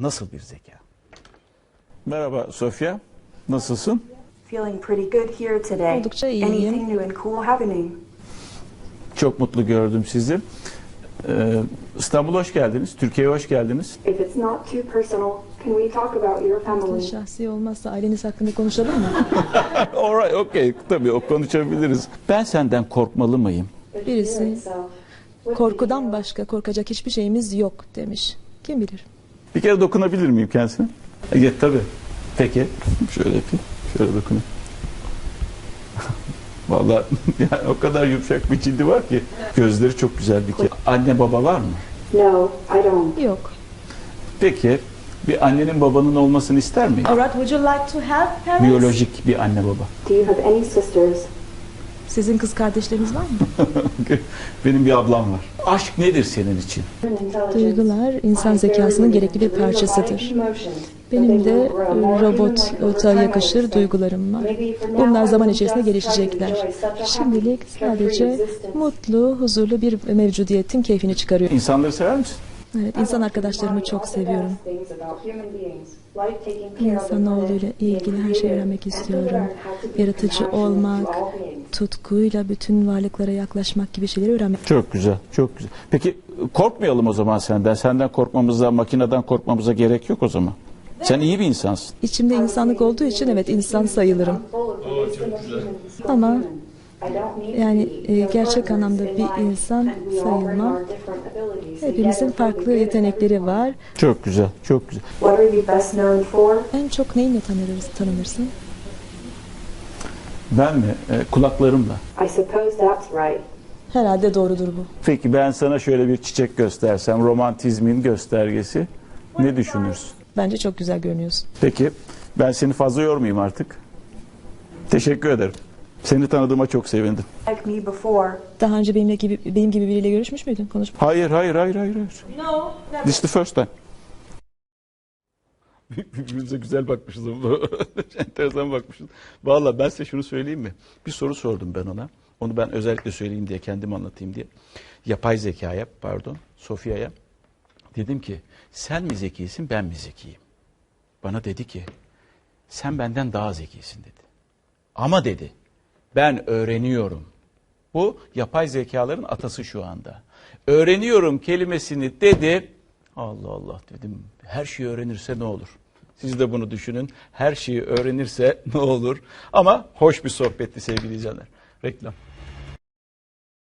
nasıl bir zeka? Merhaba Sofya. Nasılsın? Feeling pretty good here today. Oldukça iyiyim. Anything new and cool happening? Çok mutlu gördüm sizi. Ee, İstanbul'a hoş geldiniz. Türkiye'ye hoş geldiniz. If it's not too personal, can we talk about your family? Şahsi olmazsa aileniz hakkında konuşalım mı? Alright, okay. Tabii o konuşabiliriz. Ben senden korkmalı mıyım? Birisi korkudan başka korkacak hiçbir şeyimiz yok demiş. Kim bilir? Bir kere dokunabilir miyim kendisine? Evet tabii. Peki. Şöyle yapayım. Şöyle dokunayım. Vallahi yani o kadar yumuşak bir cildi var ki. Gözleri çok güzel bir kere. Anne baba var mı? No, I don't. Yok. Peki bir annenin babanın olmasını ister miyim? Alright, would you like to have parents? Biyolojik bir anne baba. Do you have any sisters? Sizin kız kardeşleriniz var mı? Benim bir ablam var. Aşk nedir senin için? Duygular insan zekasının gerekli bir parçasıdır. Benim de e, robota yakışır duygularım var. Bunlar zaman içerisinde gelişecekler. Şimdilik sadece mutlu, huzurlu bir mevcudiyetin keyfini çıkarıyor. İnsanları sever misin? Evet, insan arkadaşlarımı çok seviyorum. İnsanoğluyla ilgili her şeyi öğrenmek istiyorum. Yaratıcı olmak, tutkuyla bütün varlıklara yaklaşmak gibi şeyleri öğrenmek. Çok güzel, çok güzel. Peki korkmayalım o zaman senden. Senden korkmamıza, makineden korkmamıza gerek yok o zaman. Sen iyi bir insansın. İçimde insanlık olduğu için evet insan sayılırım. Ama yani e, gerçek anlamda bir insan sayılmam. Hepimizin farklı yetenekleri var. Çok güzel, çok güzel. En çok neyle tanırız, tanınırsın? Ben mi? E, kulaklarımla. I suppose that's right. Herhalde doğrudur bu. Peki ben sana şöyle bir çiçek göstersem, romantizmin göstergesi. Ne düşünürsün? Bence çok güzel görünüyorsun. Peki ben seni fazla yormayayım artık. Teşekkür ederim. Seni tanıdığıma çok sevindim. Like me before. Daha önce benimle gibi benim gibi biriyle görüşmüş müydün? Konuş. Hayır, hayır, hayır, hayır. hayır. No, This is the first time. Birbirimize güzel bakmışız ama enteresan bakmışız. Vallahi ben size şunu söyleyeyim mi? Bir soru sordum ben ona. Onu ben özellikle söyleyeyim diye, kendim anlatayım diye. Yapay zekaya, pardon, Sofya'ya. Dedim ki, sen mi zekisin, ben mi zekiyim? Bana dedi ki, sen benden daha zekisin dedi. Ama dedi, ben öğreniyorum. Bu yapay zekaların atası şu anda. Öğreniyorum kelimesini dedi. Allah Allah dedim. Her şeyi öğrenirse ne olur? Siz de bunu düşünün. Her şeyi öğrenirse ne olur? Ama hoş bir sohbetti sevgili izleyenler. Reklam.